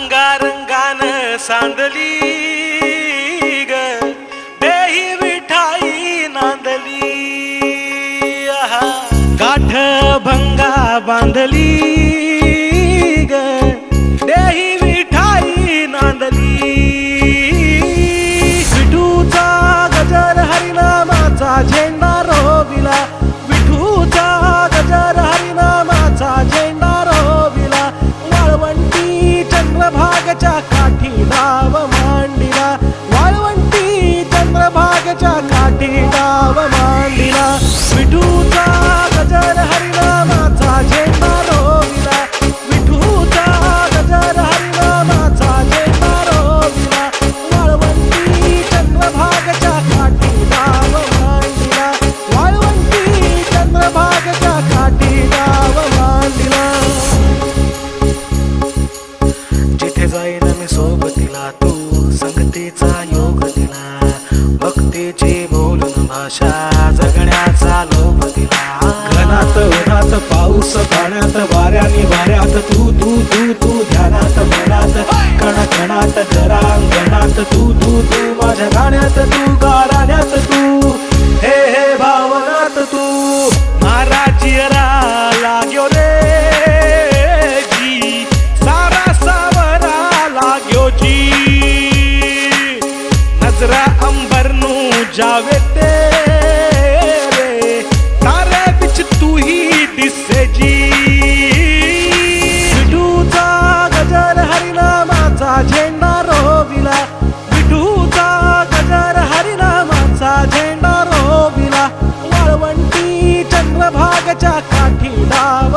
रंगारंगान सांदली ग देही विठाई नांदली आहा. गाठ भंगा बांधली चंद्रभागच्या सोबतीला तू संगतीचा योग दिला. भक्तीची बोलून भाषा जगण्याचा लोभ दिला. घनात उन्हात पाऊस पाण्यात वाऱ्याने वाऱ्यात तू तू तू तू ध्यानात मनात कण कणात जरांगणात तू तू तू माझ्या गाण्यात तू गाण्यात तू. અંબરનું જાવે તે રે તારે ਵਿੱਚ ਤੂੰ ਹੀ ਦਿਸੇ ਜੀ विठूचा गजर हरिनामाचा झेंडा रोविला। विठूचा गजर हरिनामाचा झेंडा रोविला। वाळवंटी चंद्रभागच्या काठी धाव